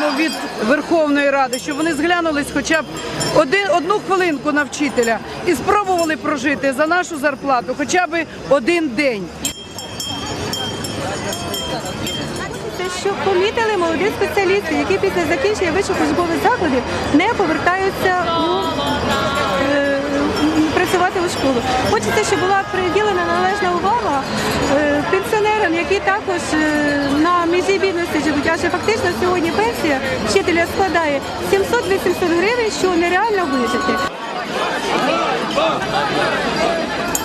вимагаємо від Верховної Ради, щоб вони зглянулись хоча б один, одну хвилинку на вчителя і спробували прожити за нашу зарплату хоча б один день. Що помітили молоді спеціалісти, які після закінчення вищих учбових закладів не повертаються у е, працювати у школу. Хочеться, щоб була приділена належна увага які також е, на межі бідності живуть. Адже фактично сьогодні пенсія вчителя складає 700-800 гривень, що нереально вижити.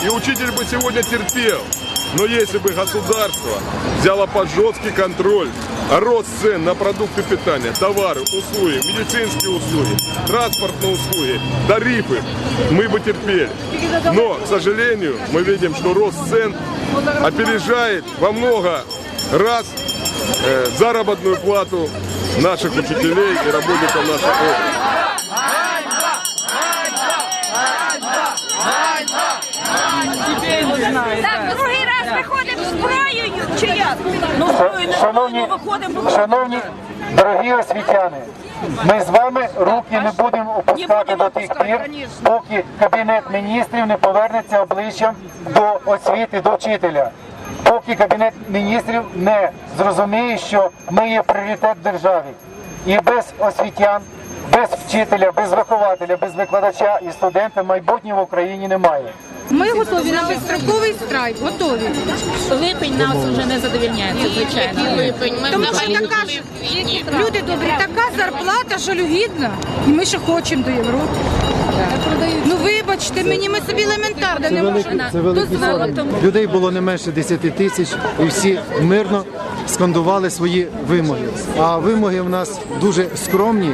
И учитель бы сегодня терпел. Но если бы государство взяло под жесткий контроль рост цен на продукты питания, товары, услуги, медицинские услуги, транспортные услуги, тарифы, мы бы терпели. Но, к сожалению, мы видим, что рост цен опережает во много раз э, заработную плату наших учителей и работников нашей области. Шановні, шановні дорогі освітяни, ми з вами руки не будемо опускати до тих пір, поки кабінет міністрів не повернеться обличчям до освіти, до вчителя. Поки кабінет міністрів не зрозуміє, що ми є пріоритет державі. І без освітян, без вчителя, без вихователя, без викладача і студента майбутнього в Україні немає. Ми готові на безстроковий страйк, готові. Липень нас вже не задовільняє, це звичайно. Липень, ми Тому що така ж, люди добрі, така зарплата жалюгідна, і ми ще хочемо до Європи. Ну вибачте мені, ми собі елементарно не можемо Це великий дозволити. Людей було не менше 10 тисяч, і всі мирно скандували свої вимоги. А вимоги в нас дуже скромні,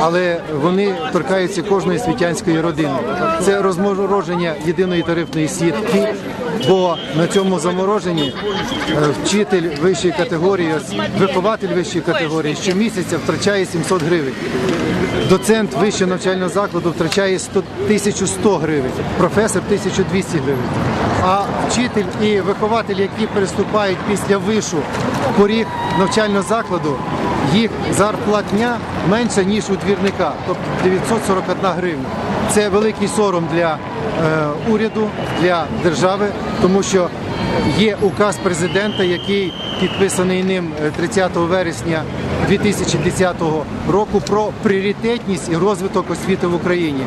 але вони торкаються кожної світянської родини. Це розмороження єдиної тарифної сітки, бо на цьому замороженні е, вчитель вищої категорії, вихователь вищої категорії щомісяця втрачає 700 гривень. Доцент вищого навчального закладу втрачає 100, 1100 гривень, професор 1200 гривень. А вчитель і вихователь, які переступають після вишу поріг навчального закладу, їх зарплатня менша, ніж у двірника, тобто 941 гривня. Це великий сором для Е, уряду, для держави, тому що є указ президента, який підписаний ним е, 30 вересня 2010 року про пріоритетність і розвиток освіти в Україні.